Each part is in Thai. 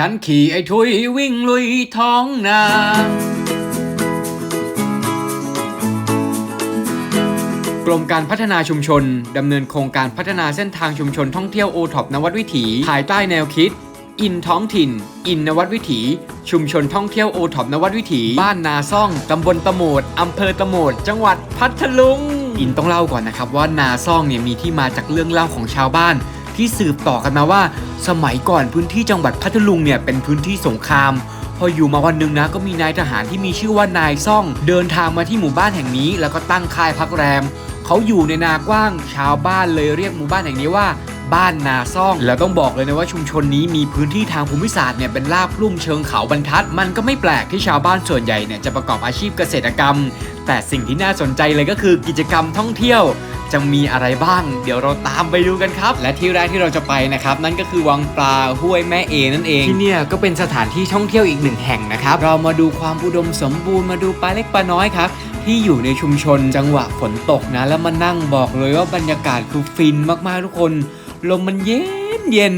ฉันขี่ไอ้ทุยวิ่งลุยท้องนากรมการพัฒนาชุมชน ดำเนินโครงการพัฒนาเส้นทางชุมชนท่องเที่ยวโอท็อปนวัดวิถี ภายใต้แนวคิด อินท้องถิ่น อินนวัดวิถี ชุมชนท่องเที่ยวโอท็อปนวัดวิถี บ้านนาซ่อง ตำบลตะโมดอำเภอตะโมด จังหวัดพัทลุง อินต้องเล่าก่อนนะครับว่านาซ่องเนี่ยมีที่มาจากเรื่องเล่าของชาวบ้าน ที่สืบต่อกันมาว่า สมัยก่อนพื้นที่จังหวัดพัทลุงเนี่ยเป็นพื้นที่สงคราม พออยู่มาวันหนึ่งนะก็มีนายทหารที่มีชื่อว่านายซ่อง เดินทางมาที่หมู่บ้านแห่งนี้ แล้วก็ตั้งค่ายพักแรม เขาอยู่ในนากว้าง ชาวบ้านเลยเรียกหมู่บ้านแห่งนี้ว่า บ้านนาซ่อง แล้วต้องบอกเลยนะว่าชุมชนนี้มีพื้นที่ทางภูมิศาสตร์เนี่ยเป็นราบลุ่มเชิงเขาบรรทัด มันก็ไม่แปลกที่ชาวบ้านส่วนใหญ่เนี่ยจะประกอบอาชีพเกษตรกรรม แต่สิ่งที่น่าสนใจเลยก็คือกิจกรรมท่องเที่ยวจะมีอะไรบ้าง เดี๋ยวเราตามไปดูกันครับ และที่แรกที่เราจะไปนะครับ นั่นก็คือวังปลาห้วยแม่เอนั่นเอง ที่เนี่ยก็เป็นสถานที่ท่องเที่ยวอีกหนึ่งแห่งนะครับ เรามาดูความอุดมสมบูรณ์มาดูปลาเล็กปลาน้อยครับที่อยู่ในชุมชนจังหวะฝนตกนะ แล้วมานั่งบอกเลยว่าบรรยากาศคือฟินมากๆทุกคน ลมมันเย็นเย็น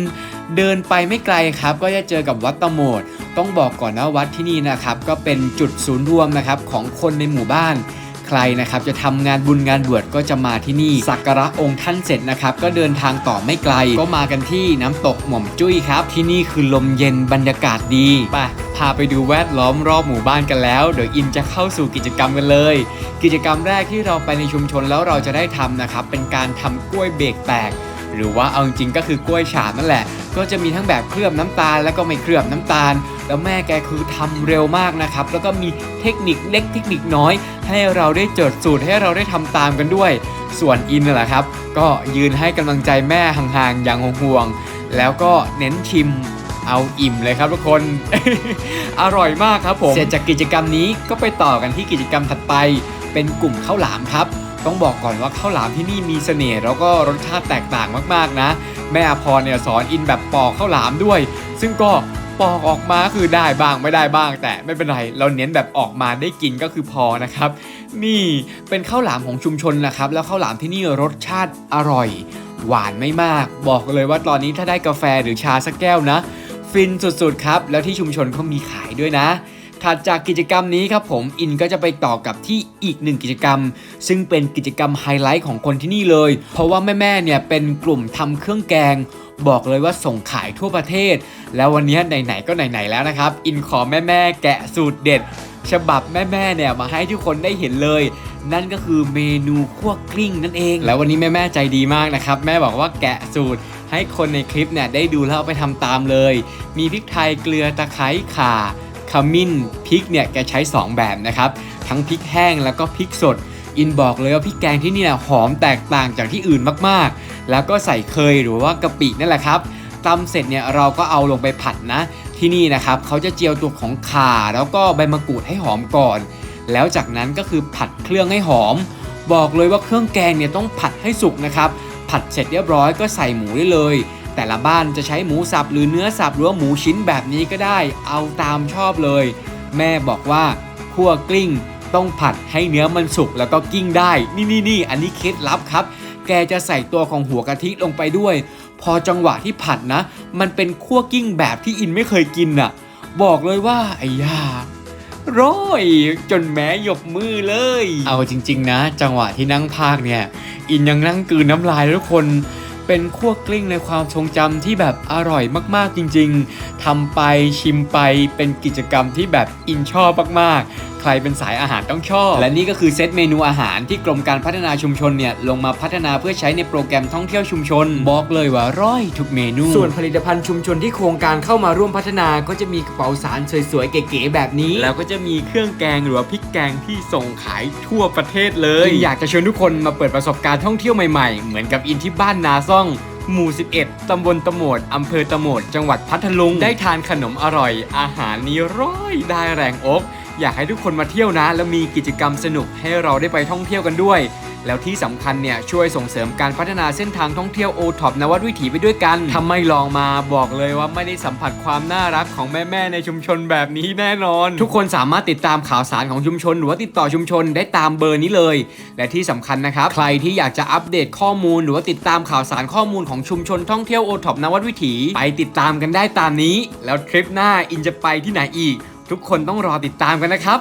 เดินไปไม่ไกลครับ ก็จะเจอกับวัดตะโมดต้องบอกก่อนนะวัดที่นี่นะครับ ก็เป็นจุดศูนย์รวมนะครับของคนในหมู่บ้านใครนะครับจะทำงานบุญงานบวชก็จะมาที่นี่ สักการะองค์ท่านเสร็จนะครับ ก็เดินทางต่อไม่ไกล ก็มากันที่น้ำตกหม่อมจุ้ยครับ ที่นี่คือลมเย็นบรรยากาศดีไปพาไปดูแวดล้อมรอบหมู่บ้านกันแล้ว เดี๋ยวอินจะเข้าสู่กิจกรรมกันเลย กิจกรรมแรกที่เราไปในชุมชนแล้วเราจะได้ทำนะครับเป็นการทำกล้วยเบรกแตก หรือว่าเอาจริงๆก็คือกล้วยฉาบนั่นแหละ ก็จะมีทั้งแบบเคลือบน้ำตาล แล้วก็ไม่เคลือบน้ำตาล แล้วแม่แกคือทำเร็วมากนะครับ แล้วก็มีเทคนิคเล็กเทคนิคน้อย ให้เราได้จดสูตรให้เราได้ทำตามกันด้วย ส่วนอินน่ะแหละครับ ก็ยืนให้กำลังใจแม่ห่างๆอย่างห่วงๆแล้วก็เน้นชิมเอาอิ่มเลยครับทุกคน อร่อยมากครับผม เสร็จจากกิจกรรมนี้ก็ไปต่อกันที่กิจกรรมถัดไป เป็นกลุ่มข้าวหลามครับ ต้องบอกก่อนว่าข้าวหลามที่นี่มีเสน่ห์แล้วก็รสชาติแตกต่างมากๆนะ แม่อภรเนี่ยสอนอินแบบปอกข้าวหลามด้วย ซึ่งก็ปอกออกมาคือได้บ้างไม่ได้บ้าง แต่ไม่เป็นไรเราเน้นแบบออกมาได้กินก็คือพอนะครับ นี่เป็นข้าวหลามของชุมชนนะครับ แล้วข้าวหลามที่นี่รสชาติอร่อย หวานไม่มาก บอกเลยว่าตอนนี้ถ้าได้กาแฟหรือชาสักแก้วนะ ฟินสุดๆครับแล้วที่ชุมชนเขามีขายด้วยนะถัดจากกิจกรรมนี้ครับผมอินก็จะไปต่อกับที่อีกหนึ่งกิจกรรม ซึ่งเป็นกิจกรรมไฮไลท์ของคนที่นี่เลย เพราะว่าแม่ๆเนี่ยเป็นกลุ่มทำเครื่องแกง บอกเลยว่าส่งขายทั่วประเทศ แล้ววันนี้ไหนๆก็ไหนๆแล้วนะครับ อินขอแม่ๆแกะสูตรเด็ด ฉบับแม่ๆเนี่ยมาให้ทุกคนได้เห็นเลย นั่นก็คือเมนูคั่วกลิ้งนั่นเอง แล้ววันนี้แม่ๆใจดีมากนะครับแม่บอกว่าแกะสูตรให้คนในคลิปเนี่ยได้ดูแล้วเอาไปทำตามเลย มีพริกไทยเกลือตะไคร้ข่าขมิ้นพริกเนี่ยแกใช้ 2 แบบนะครับ ทั้งพริกแห้งแล้วก็พริกสด อินบอกเลยว่าพริกแกงที่นี่เนี่ยหอมแตกต่างจากที่อื่นมากๆ แล้วก็ใส่เคยหรือว่ากะปินั่นแหละครับตำเสร็จเนี่ยเราก็เอาลงไปผัดนะ ที่นี่นะครับเขาจะเจียวตัวของข่าแล้วก็ใบมะกรูดให้หอมก่อน แล้วจากนั้นก็คือผัดเครื่องให้หอม บอกเลยว่าเครื่องแกงเนี่ยต้องผัดให้สุกนะครับผัดเสร็จเรียบร้อยก็ใส่หมูได้เลย แต่ละบ้านจะใช้หมูสับหรือเนื้อสับหรือว่าหมูชิ้นแบบนี้ก็ได้ เอาตามชอบเลย แม่บอกว่าคั่วกลิ้ง ต้องผัดให้เนื้อมันสุกแล้วก็กิ้งได้ นี่นี่นี่อันนี้เคล็ดลับครับ แกจะใส่ตัวของหัวกะทิลงไปด้วย พอจังหวะที่ผัดนะ มันเป็นคั่วกิ้งแบบที่อินไม่เคยกินน่ะ บอกเลยว่าไอ้ยาร้อยจนแม้ยกมือเลย เอาจริง ๆ นะ จังหวะที่นั่งพากเนี่ย อินยังนั่งกืนน้ำลายทุกคนเป็นคั่วกลิ้งในความทรงจำที่แบบอร่อยมากๆจริง ๆทำไปชิมไปเป็นกิจกรรมที่แบบอินชอบมากๆใครเป็นสายอาหารต้องชอบ และนี่ก็คือเซตเมนูอาหารที่กรมการพัฒนาชุมชนเนี่ยลงมาพัฒนาเพื่อใช้ในโปรแกรมท่องเที่ยวชุมชน บอกเลยว่าร้อยทุกเมนู ส่วนผลิตภัณฑ์ชุมชนที่โครงการเข้ามาร่วมพัฒนาก็จะมีกระเป๋าสารสวยๆเก๋ๆแบบนี้ แล้วก็จะมีเครื่องแกงหรือว่าพริกแกงที่ส่งขายทั่วประเทศเลย อยากจะชวนทุกคนมาเปิดประสบการณ์ท่องเที่ยวใหม่ๆ เหมือนกับอินที่บ้านนาซ่องหมู่ 11 ตำบลตะโหมด อำเภอตะโหมด จังหวัดพัทลุง ได้ทานขนมอร่อย อาหารนี้ร้อยได้แรงอก อยากให้ทุกคนมาเที่ยวนะ แล้วมีกิจกรรมสนุกให้เราได้ไปท่องเที่ยวกันด้วย แล้วที่สำคัญเนี่ยช่วยส่งเสริมการพัฒนาเส้นทางท่องเที่ยวโอท็อปนวัดวิถีไปด้วยกันถ้าไม่ลองมาบอกเลยว่าไม่ได้สัมผัสความน่ารักของแม่ๆในชุมชนแบบนี้แน่นอน ทุกคนสามารถติดตามข่าวสารของชุมชน หรือว่าติดต่อชุมชนได้ตามเบอร์นี้เลย และที่สำคัญนะครับใครที่อยากจะอัปเดตข้อมูล หรือว่าติดตามข่าวสารข้อมูลของชุมชนท่องเที่ยวโอท็อปนวัดวิถีไปติดตามกันได้ตามนี้ แล้วทริปหน้าอินจะไปที่ไหนอีก ทุกคนต้องรอติดตามกันนะครับ